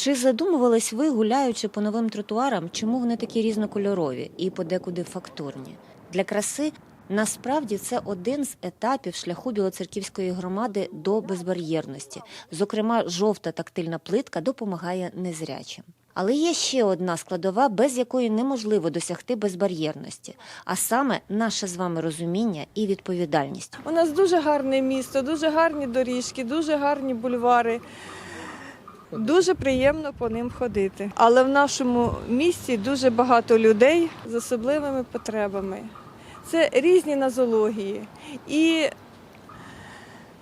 Чи задумувались ви, гуляючи по новим тротуарам, чому вони такі різнокольорові і подекуди фактурні? Для краси насправді це один з етапів шляху білоцерківської громади до безбар'єрності. Зокрема, жовта тактильна плитка допомагає незрячим. Але є ще одна складова, без якої неможливо досягти безбар'єрності, а саме наше з вами розуміння і відповідальність. У нас дуже гарне місто, дуже гарні доріжки, дуже гарні бульвари. Дуже приємно по ним ходити. Але в нашому місті дуже багато людей з особливими потребами. Це різні нозології. І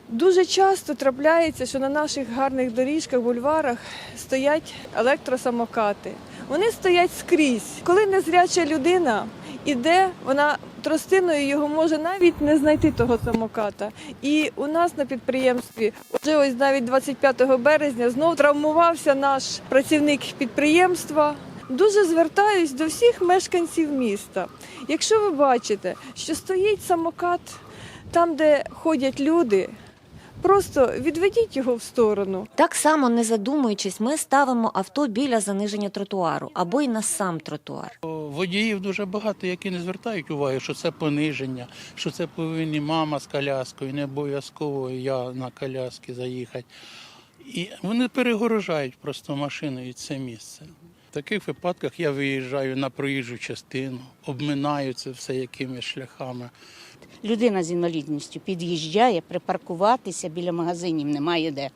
дуже часто трапляється, що на наших гарних доріжках, бульварах стоять електросамокати. Вони стоять скрізь. Коли незряча людина іде, вона тростиною його може навіть не знайти того самоката. І у нас на підприємстві вже ось навіть 25 березня знов травмувався наш працівник підприємства. Дуже звертаюсь до всіх мешканців міста. Якщо ви бачите, що стоїть самокат там, де ходять люди, просто відведіть його в сторону. Так само, не задумуючись, ми ставимо авто біля заниження тротуару або й на сам тротуар. Водіїв дуже багато, які не звертають уваги, що це пониження, що це повинні мама з коляскою, не обов'язково я на коляски заїхати. І вони перегорожають просто машиною це місце. В таких випадках я виїжджаю на проїжджу частину, обминаю це все якимись шляхами. людина з інвалідністю під'їжджає, припаркуватися біля магазинів немає де.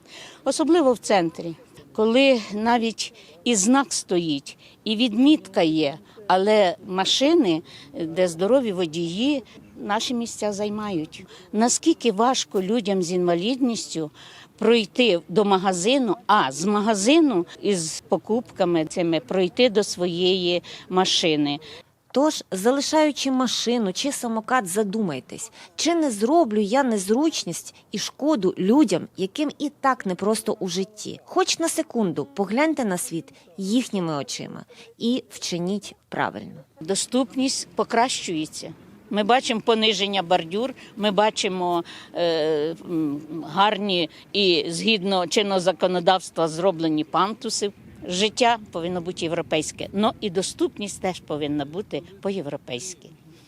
Особливо в центрі, коли навіть і знак стоїть, і відмітка є, але машини, де здорові водії, наші місця займають. Наскільки важко людям з інвалідністю пройти до магазину, а з магазину із покупками цими пройти до своєї машини. Тож, залишаючи машину чи самокат, задумайтесь, чи не зроблю я незручність і шкоду людям, яким і так непросто у житті. Хоч на секунду погляньте на світ їхніми очима і вчиніть правильно. Доступність покращується. Ми бачимо пониження бордюр, ми бачимо е, гарні і згідно чинного законодавства зроблені пантуси. Життя повинно бути європейське, але і доступність теж повинна бути по-європейськи.